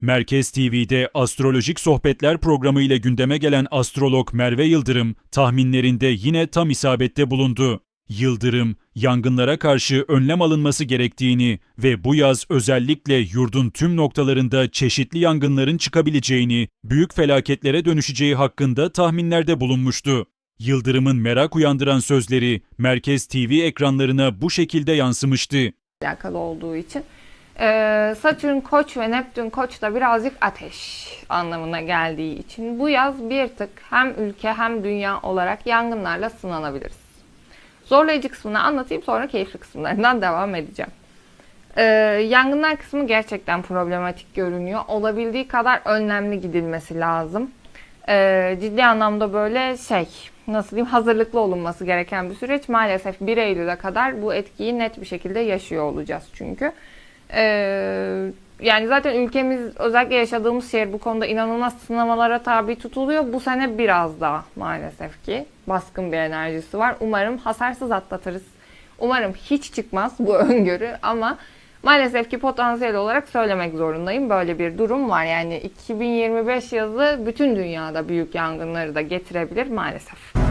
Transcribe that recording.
Merkez TV'de Astrolojik Sohbetler programı ile gündeme gelen astrolog Merve Yıldırım tahminlerinde yine tam isabette bulundu. Yıldırım, yangınlara karşı önlem alınması gerektiğini ve bu yaz özellikle yurdun tüm noktalarında çeşitli yangınların çıkabileceğini, büyük felaketlere dönüşeceği hakkında tahminlerde bulunmuştu. Yıldırım'ın merak uyandıran sözleri Merkez TV ekranlarına bu şekilde yansımıştı. alakalı olduğu için. Ee, Satürn koç ve Neptün koç da birazcık ateş anlamına geldiği için bu yaz bir tık hem ülke hem dünya olarak yangınlarla sınanabiliriz. Zorlayıcı kısmını anlatayım sonra keyifli kısımlarından devam edeceğim. Ee, yangınlar kısmı gerçekten problematik görünüyor. Olabildiği kadar önlemli gidilmesi lazım. Ee, ciddi anlamda böyle şey nasıl diyeyim hazırlıklı olunması gereken bir süreç. Maalesef 1 Eylül'e kadar bu etkiyi net bir şekilde yaşıyor olacağız çünkü. Ee, yani zaten ülkemiz özellikle yaşadığımız şehir bu konuda inanılmaz sınamalara tabi tutuluyor. Bu sene biraz daha maalesef ki baskın bir enerjisi var. Umarım hasarsız atlatırız. Umarım hiç çıkmaz bu öngörü ama maalesef ki potansiyel olarak söylemek zorundayım. Böyle bir durum var. Yani 2025 yazı bütün dünyada büyük yangınları da getirebilir maalesef.